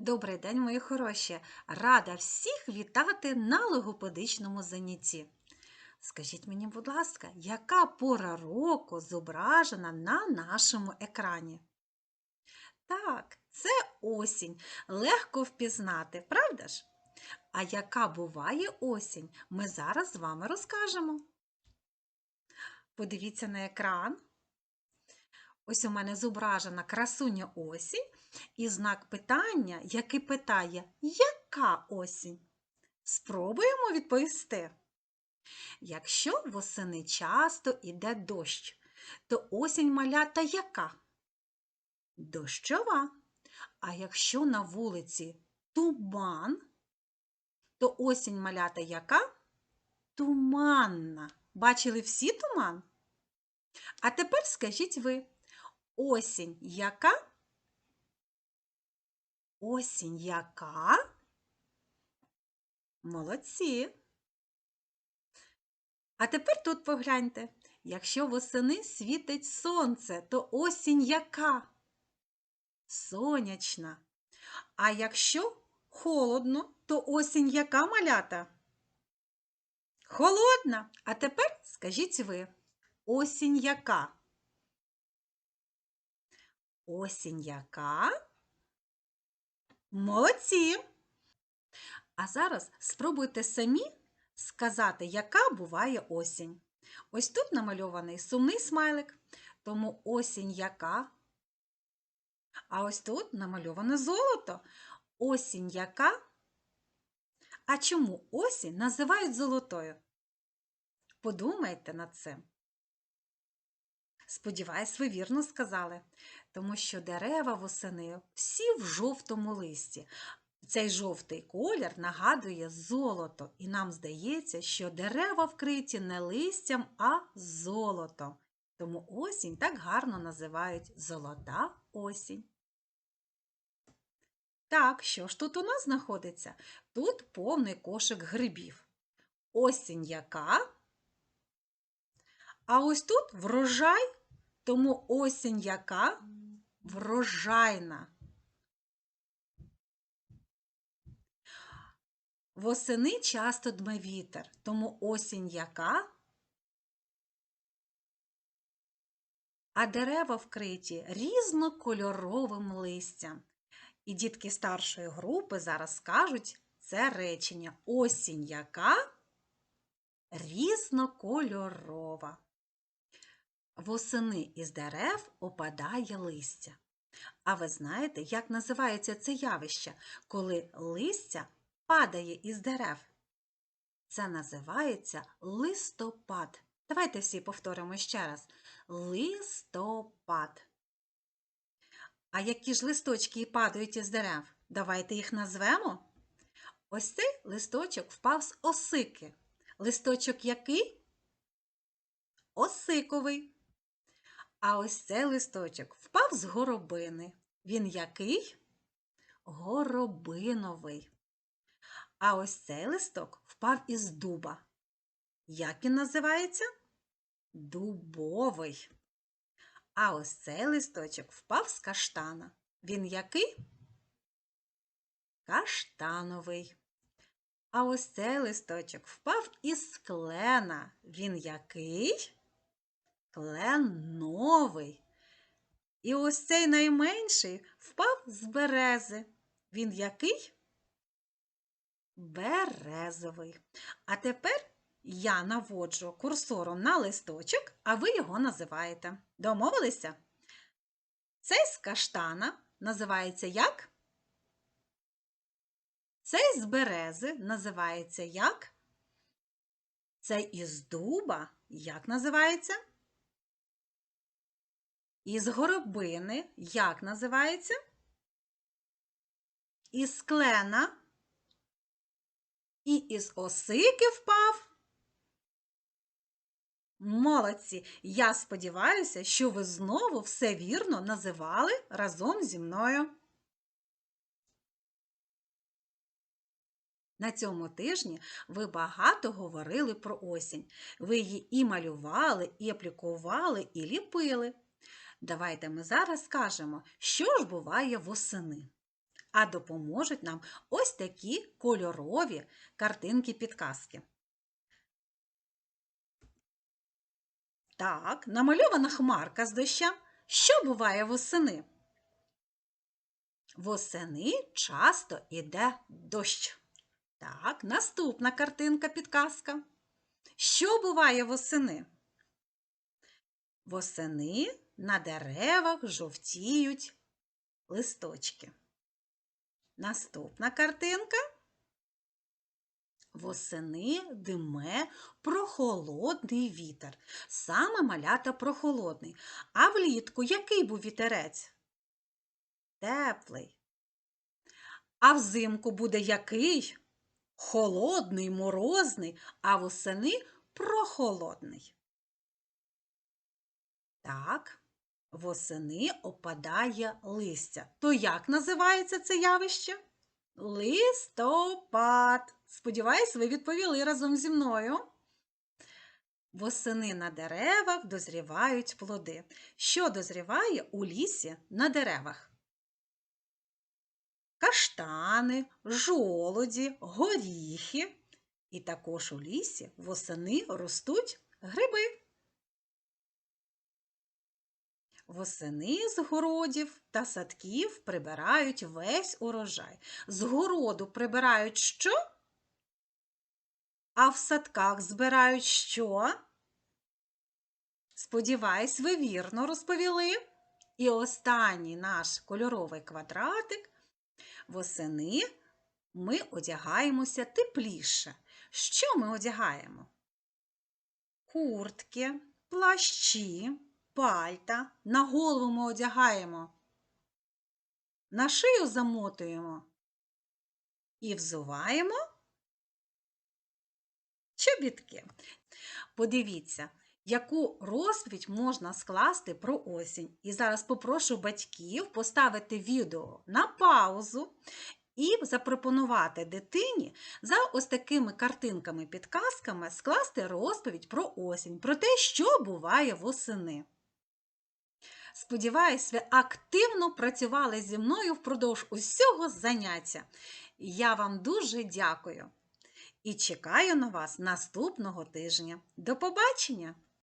Добрий день, мої хороші! Рада всіх вітати на логопедичному занятті. Скажіть мені, будь ласка, яка пора року зображена на нашому екрані? Так, це осінь. Легко впізнати, правда ж? А яка буває осінь, ми зараз з вами розкажемо. Подивіться на екран. Ось у мене зображена красуня осінь і знак питання, який питає, яка осінь? Спробуємо відповісти. Якщо восени часто іде дощ, то осінь малята яка? Дощова. А якщо на вулиці туман, то осінь малята яка? Туманна. Бачили всі туман? А тепер скажіть ви, осінь яка? Осінь яка? Молодці. А тепер тут погляньте. Якщо восени світить сонце, то осінь яка? Сонячна. А якщо холодно, то осінь яка малята? Холодна. А тепер скажіть ви, осінь яка? Осінь яка? Молодці! А зараз спробуйте самі сказати, яка буває осінь. Ось тут намальований сумний смайлик, тому осінь яка. А ось тут намальоване золото. Осінь яка. А чому осінь називають золотою? Подумайте над цим. Сподіваюсь, ви вірно сказали, тому що дерева восени всі в жовтому листі. Цей жовтий колір нагадує золото, і нам здається, що дерева вкриті не листям, а золотом. Тому осінь так гарно називають золота осінь. Так, що ж тут у нас знаходиться? Тут повний кошик грибів. Осінь яка? А ось тут врожай, тому осінь яка? Врожайна. Восени часто дме вітер, тому осінь яка? А дерева вкриті різнокольоровим листям. І дітки старшої групи зараз скажуть це речення. Осінь яка? Різнокольорова. Восени із дерев опадає листя. А ви знаєте, як називається це явище, коли листя падає із дерев? Це називається листопад. Давайте всі повторимо ще раз. Листопад. А які ж листочки падають із дерев? Давайте їх назвемо. Ось цей листочок впав з осики. Листочок який? Осиковий. А ось цей листочок впав з горобини. Він який? Горобиновий. А ось цей листок впав із дуба. Як він називається? Дубовий. А ось цей листочок впав з каштана. Він який? Каштановий. А ось цей листочок впав із клена. Він який? Кленовий. І ось цей найменший впав з берези. Він який? Березовий. А тепер я наводжу курсором на листочок, а ви його називаєте. Домовилися? Цей з каштана називається як? Цей з берези називається як? Цей із дуба як називається? Із горобини як називається? Із клена і із осики впав. Молодці! Я сподіваюся, що ви знову все вірно називали разом зі мною. На цьому тижні ви багато говорили про осінь. Ви її і малювали, і аплікували, і ліпили. Давайте ми зараз скажемо, що ж буває восени. а допоможуть нам ось такі кольорові картинки-підказки. Так, намальована хмарка з дощем. Що буває восени? Восени часто іде дощ. Так, наступна картинка підказка. Що буває восени? Восени на деревах жовтіють листочки. Наступна картинка. Восени диме прохолодний вітер. Саме малята прохолодний. А влітку який був вітерець? Теплий. А взимку буде який? Холодний, морозний, а восени прохолодний. Так, восени опадає листя. То як називається це явище? Листопад. Сподіваюсь, ви відповіли разом зі мною. Восени на деревах дозрівають плоди. Що дозріває у лісі на деревах? Каштани, жолоді, горіхи. І також у лісі восени ростуть гриби. Восени з городів та садків прибирають весь урожай. З городу прибирають що? А в садках збирають що? Сподіваюсь, ви вірно розповіли. І останній наш кольоровий квадратик. Восени ми одягаємося тепліше. Що ми одягаємо? Куртки, плащі, пальта. На голову ми одягаємо. На шию замотуємо і взуваємо чобітки. Подивіться, яку розповідь можна скласти про осінь. І зараз попрошу батьків поставити відео на паузу і запропонувати дитині за ось такими картинками-підказками скласти розповідь про осінь, про те, що буває восени. Сподіваюсь, ви активно працювали зі мною впродовж усього заняття. Я вам дуже дякую і чекаю на вас наступного тижня. До побачення!